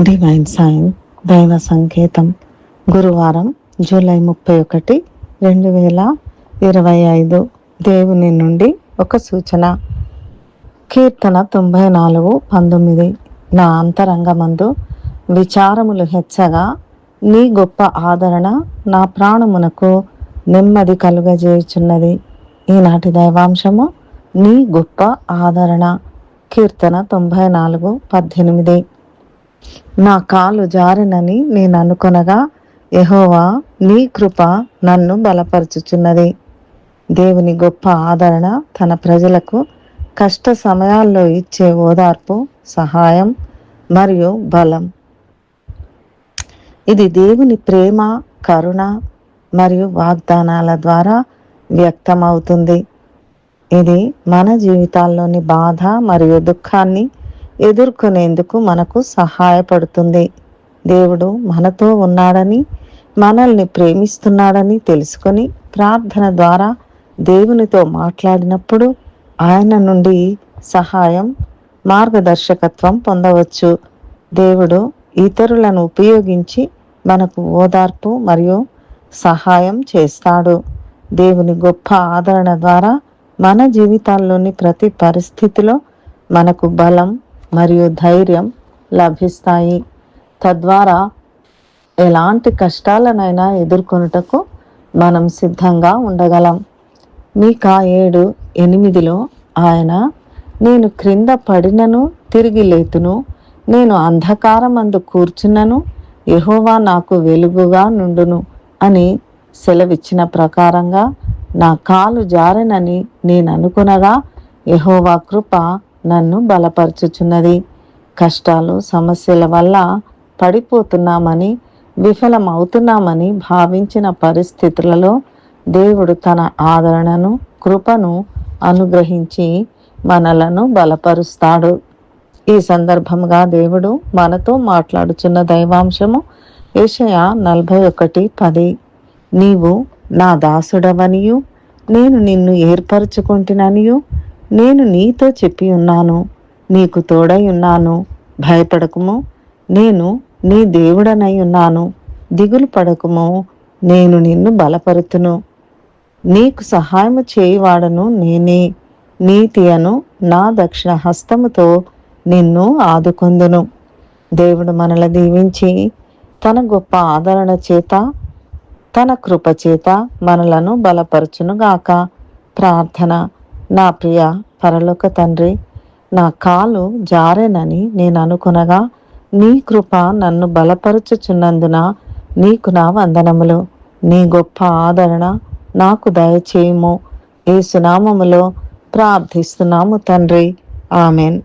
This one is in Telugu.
డివైన్ సైన్ దైవ సంకేతం గురువారం జూలై ముప్పై ఒకటి రెండు వేల ఇరవై ఐదు దేవుని నుండి ఒక సూచన. కీర్తన తొంభై నాలుగు పంతొమ్మిది. నా అంతరంగమందు విచారములు హెచ్చగా నీ గొప్ప ఆదరణ నా ప్రాణమునకు నెమ్మది కలుగజేయుచున్నది. ఈనాటి దైవాంశము నీ గొప్ప ఆదరణ. కీర్తన తొంభై నాలుగు పద్దెనిమిది. నా కాలు జారినని నేను అనుకొనగా యహోవా నీ కృప నన్ను బలపరుచుచున్నది. దేవుని గొప్ప ఆదరణ తన ప్రజలకు కష్ట సమయాల్లో ఇచ్చే ఓదార్పు సహాయం మరియు బలం. ఇది దేవుని ప్రేమ కరుణ మరియు వాగ్దానాల ద్వారా వ్యక్తమవుతుంది. ఇది మన జీవితాల్లోని బాధ మరియు దుఃఖాన్ని ఎదుర్కొనేందుకు మనకు సహాయపడుతుంది. దేవుడు మనతో ఉన్నాడని మనల్ని ప్రేమిస్తున్నాడని తెలుసుకొని ప్రార్థన ద్వారా దేవునితో మాట్లాడినప్పుడు ఆయన నుండి సహాయం మార్గదర్శకత్వం పొందవచ్చు. దేవుడు ఇతరులను ఉపయోగించి మనకు ఓదార్పు మరియు సహాయం చేస్తాడు. దేవుని గొప్ప ఆదరణ ద్వారా మన జీవితాల్లోని ప్రతి పరిస్థితిలో మనకు బలం మరియు ధైర్యం లభిస్తాయి. తద్వారా ఎలాంటి కష్టాలనైనా ఎదుర్కొనుటకు మనం సిద్ధంగా ఉండగలం. మీకా ఏడు ఎనిమిదిలో ఆయన నేను క్రింద పడినను తిరిగి లేతును. నేను అంధకారమందు కూర్చున్నను. యహోవా నాకు వెలుగుగా నుండును అని సెలవిచ్చిన ప్రకారంగా నా కాలు జారెనని నేను అనుకునగా యహోవా కృప నన్ను బలపరచుచున్నది. కష్టాలు సమస్యల వల్ల పడిపోతున్నామని విఫలమవుతున్నామని భావించిన పరిస్థితులలో దేవుడు తన ఆదరణను కృపను అనుగ్రహించి మనలను బలపరుస్తాడు. ఈ సందర్భంగా దేవుడు మనతో మాట్లాడుచున్న దైవాంశము ఏషయ నలభై ఒకటి పది. నీవు నా దాసుడవనియు నేను నిన్ను ఏర్పరచుకుంటుననియు నేను నీతో చెప్పి ఉన్నాను నీకు తోడై ఉన్నాను. భయపడకుము నేను నీ దేవుడనై ఉన్నాను. దిగులు పడకుము నేను నిన్ను బలపరుతును. నీకు సహాయము చేయువాడను నేనే. నీతి అను నా దక్షిణ హస్తముతో నిన్ను ఆదుకొందును. దేవుడు మనల దీవించి తన గొప్ప ఆదరణ చేత తన కృప చేత మనలను బలపరచునుగాక. ప్రార్థన. నా ప్రియ పరలోక తండ్రి నా కాలు జారేనని నేను అనుకునగా నీ కృప నన్ను బలపరచుచున్నందున నీకు నా వందనములు. నీ గొప్ప ఆదరణ నాకు దయచేయము. ఏ సునామములో ప్రార్థిస్తున్నాము తండ్రి. ఆమెన్.